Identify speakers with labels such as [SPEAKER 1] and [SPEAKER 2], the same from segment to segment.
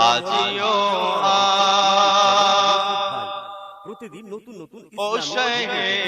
[SPEAKER 1] হাজিও।
[SPEAKER 2] প্রতিদিন নতুন নতুন
[SPEAKER 1] ও
[SPEAKER 2] ইসলামিক ভিডিও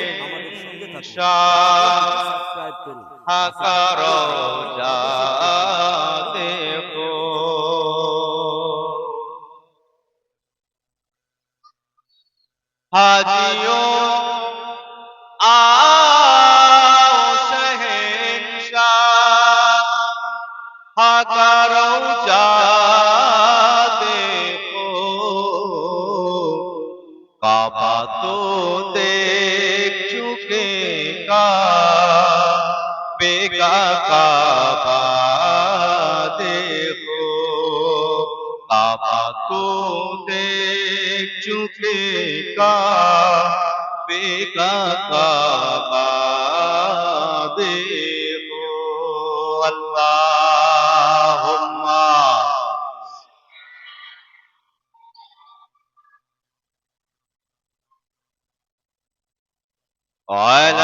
[SPEAKER 1] को देख चुकेगा बेगा काबा देखो अल्लाह आला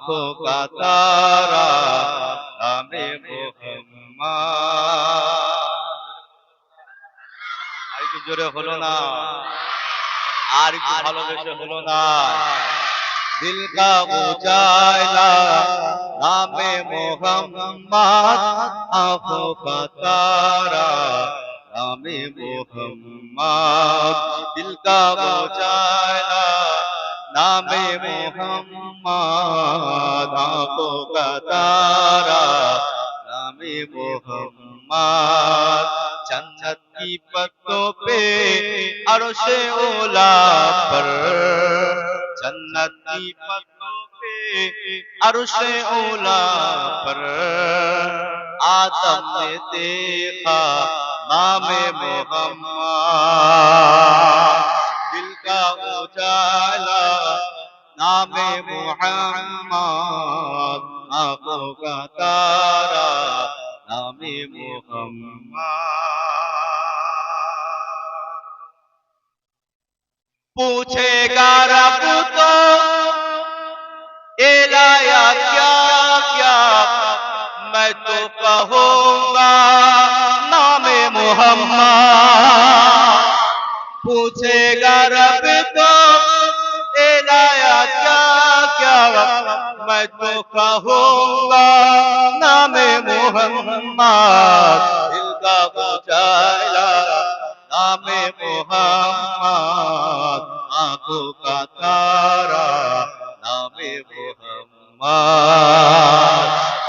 [SPEAKER 1] आंखों का तारा नामे मोहम्मद আর একটু জোরে হলো না আর একটু ভালোবেসে হলো না दिल का उजाला नामे मोहम्मद आंखों का तारा नामे मोहम्मद दिल का उजाला नामे मोहम्मद आंखों का तारा नामे मोहम्मद जन्नत की पत्तों पे अरशे ओला पर जन्नत की पत्तों पे अरशे ओला पर आदम ने देखा नामे मोहम्मद नामे मोहम्मद आंखों का तारा नामे मोहम्मद पूछेगा रब तो ये लाया क्या क्या मैं तो कहूंगा मैं तो कहूंगा नामे मोहम्मद दिल का उजाला नामे मोहम्मद आंखों का तारा नामे मोहम्मद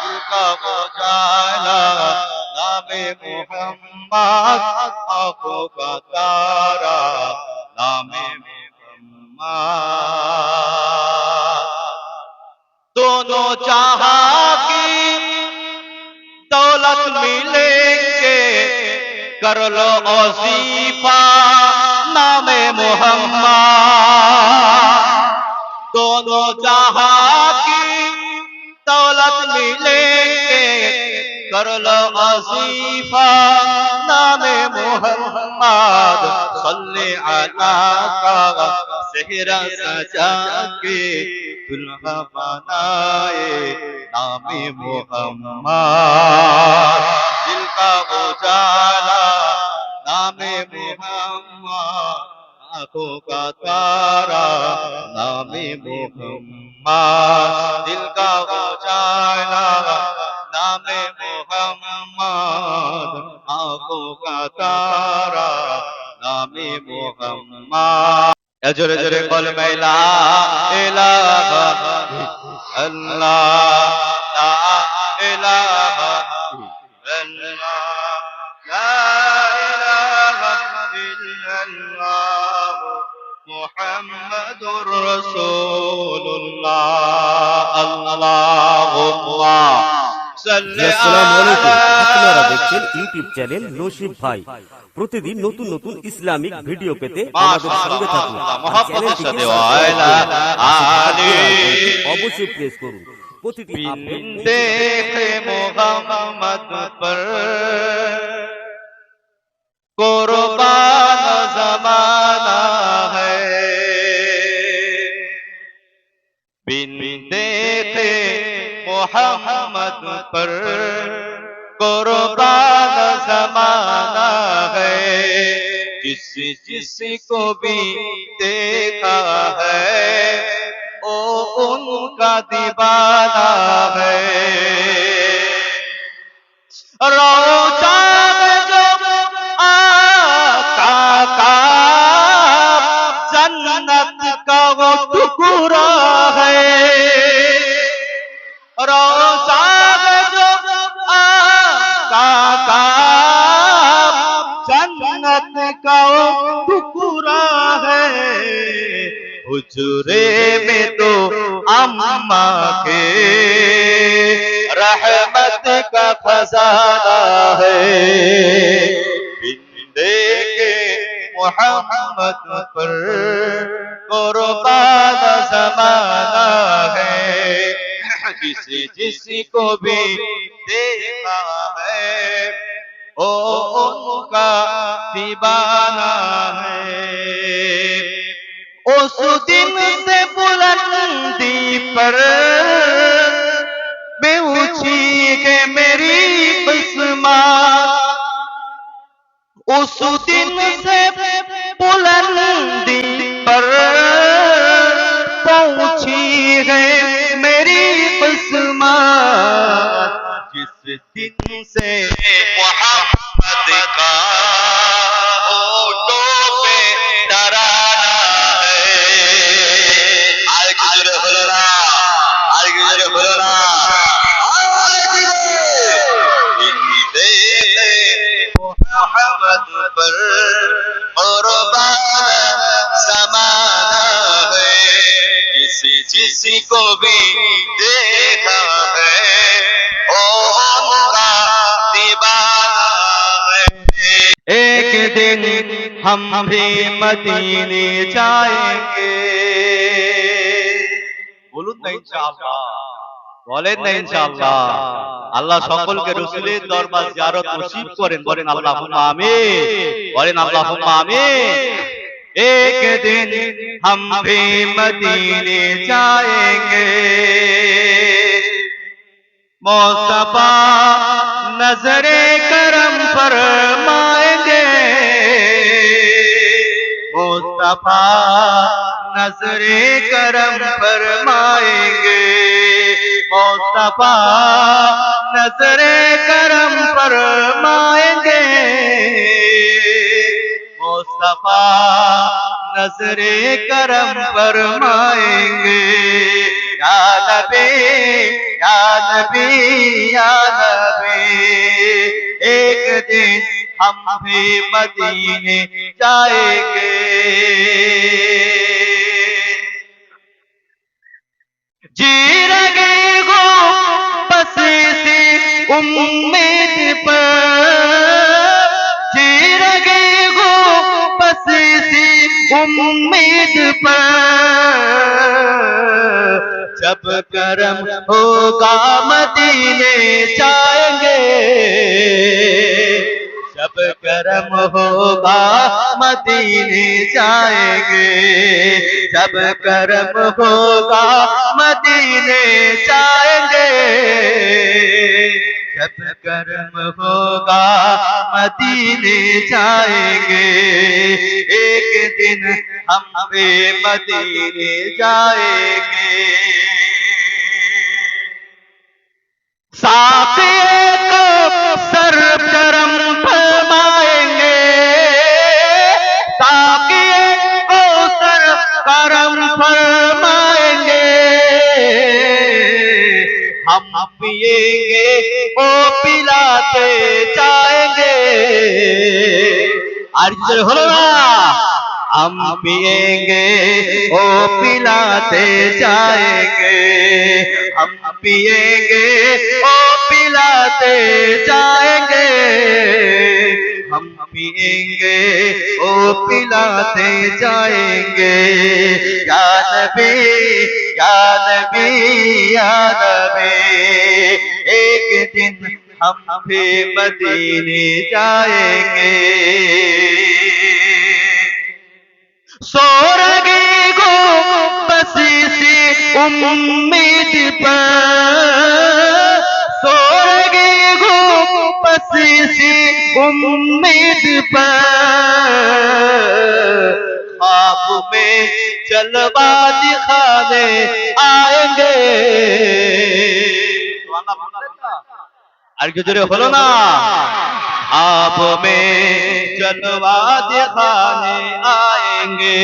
[SPEAKER 1] दिल का उजाला नामे मोहम्मद आंखों का तारा नामे दोनों जहां की दौलत मिलेंगे कर लो औजीफा नामे मोहम्मद दोनों जहां की दौलत मिलेंगे कर लो औजीफा नामे मोहम्मद सल्ले अला का सेहरा सजा के दुल्हा बनाए नामे मोहम्मद दिल का उजाला नामे मोहम्मद आंखों का तारा नामे मोहम्मद दिल का उजाला নামে মোহাম্মদ আঁকো কাতারা, নামে মোহাম্মদ। জোরে জোরে বল মেলা ইলাহা আল্লাহ লা ইলাহা আল্লাহ লা ইলাহা
[SPEAKER 2] আপনারা দেখছেন ইউটিউব চ্যানেল নসিব ভাই প্রতিদিন নতুন নতুন ইসলামিক ভিডিও পেতে আমাদের সঙ্গে থাকুন। অবশ্যই প্রেস করুন প্রতিটি আপডেট
[SPEAKER 1] पर कुर्बान जमाना है। जिस जिस को भी देखा है ओ उनका दीवाना है। हुजूरे में तो अम्मा के रहमत का खजाना है बिंदे के मोहम्मद पर कुर्बान जमाना है जिसे जिसी को भी देखा है ओ उनका दीवाना है उस दिन से बुलंदी पर मैं ऊँची है मेरी किस्मत उस दिन से बुलंदी पर पहुँची है मेरी किस्मत जिस दिन से जिसे जिसी को भी देखा है ओ उनका दीवाना है एक दिन हम भी मदीने जाएंगे বলুন না ইনশাআল্লাহ বলেন না ইনশাআল্লাহ আল্লাহ সকলকে রসুলের দরবার জিয়ারত নসিব করেন বলেন আল্লাহ আমিন বলেন আল্লাহ আমিন एक दिन हम भी मदीने जाएँगे। मौसफा नजरे करम फरमाएँगे मुस्तफ़ा नजरे करम फरमाएँगे मुस्तफ़ा नजरे करम फरमाएँगे मुस्तफ़ा नजरे करम फरमाएँगे या नबी या नबी या नबी, एक दिन हम भी मदीने जाएँगे। जी रगे गो बस सी उम्मीद पर। जी रगे सी उम्मीद पर जब करम होगा मदीने जाएंगे जब करम होगा, मदीने जाएँगे। जब करम होगा, मदीने जाएँगे। जब करम होगा, मदीने जाएँगे। एक दिन हम भी मदीने जाएँगे। साफिए को सर चरम पिएंगे ओ पिलाते जाएंगे আর কি জোরে হলো না हम पिएंगे ओ पिलाते जाएंगे हम पिएंगे ओ पिलाते जाएंगे हम पिएंगे ओ पिलाते जाएंगे या नबी या नबी या नबी एक दिन हम भी मदीने जाएंगे सोरगे गो बसी से उम्मीद पर सोरगे गो
[SPEAKER 3] बसी से उम्मीद पर आप में चलवा दिखा আর কি জোরে হলো না आप में जलवा दिखाने आएंगे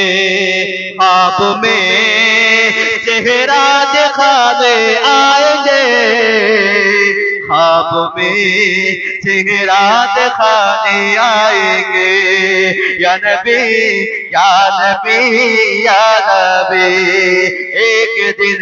[SPEAKER 3] आप में चेहरा दिखाने आएंगे ख्वाब में चेहरा दिखाने आएंगे या नबी या नबी या नबी एक दिन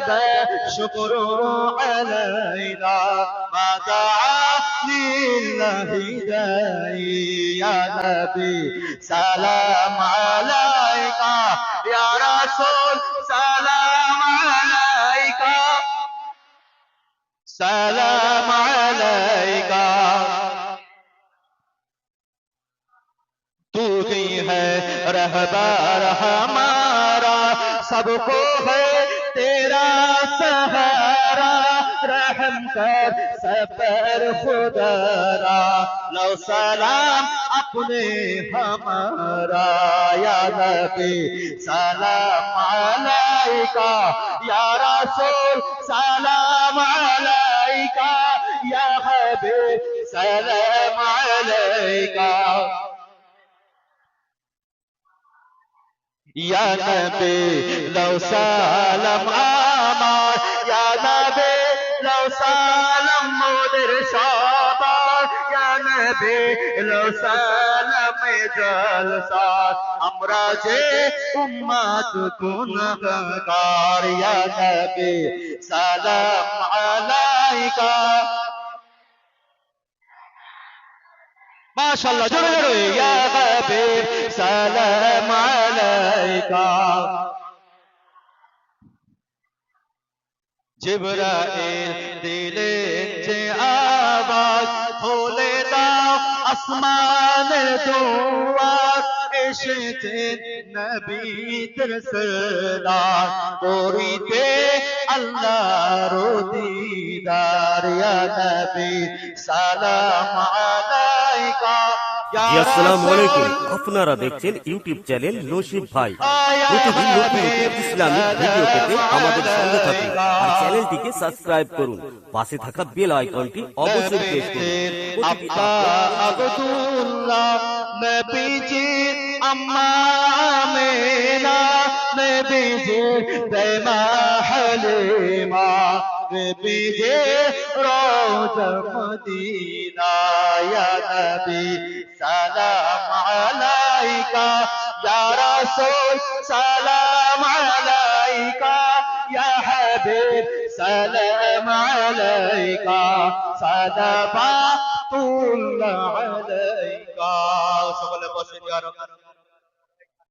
[SPEAKER 1] وجب شكر علينا ما دعا لله داعي يا نبي سلام عليك يا رسول سلام عليك سلام عليك तू ही है रहबर हमारा सबको है तेरा सहारा रहम कर सफर खुदरा लो सलाम अपने हमारा या नबी सलाम अलैका या रसूल सलाम अलैका या हबीब सलाम अलैका ইয়া নবে লাউ সালাম আমার ইয়া নবে লাউ সালাম মোদের সবার ইয়া নবে লাউ সালাম জলসা আমরা যে উম্মাত গুনাহগার ইয়া নবে সালাম আলাইকা মাশাআল্লাহ জোরে জোরে ইয়া নবে সালাম আলাইকা জিবরাইল দিলেন যে আওয়াজ খুলে দাও আসমানের দুয়ার এসেছেন নবী তিরসলার করিতে আল্লাহর দিদার, ইয়া নবী, সালাম আলাইকা।
[SPEAKER 2] আসসালামু আলাইকুম। আপনারা দেখছেন ইউটিউব চ্যানেল নসিব ভাই। প্রতিদিন নতুন নতুন ইসলামিক ভিডিও পেতে আমাদের সঙ্গে থাকুন আর চ্যানেলটিকে সাবস্ক্রাইব করুন। পাশে থাকা বেল আইকনটি অবশ্যই প্রেস করুন।
[SPEAKER 1] আব্দুল্লাহ নবীজি আম্মা নবীজি হালিমা। নবীজি রওজা মদিনা ইয়া নবী, সালাম আলাইকা, ইয়া রাসূল, সালাম আলাইকা, ইয়া হাবিব, সালাম আলাইকা সালাবাতুল্লাহ আলাইকা। সকলে বসে রাব্বানা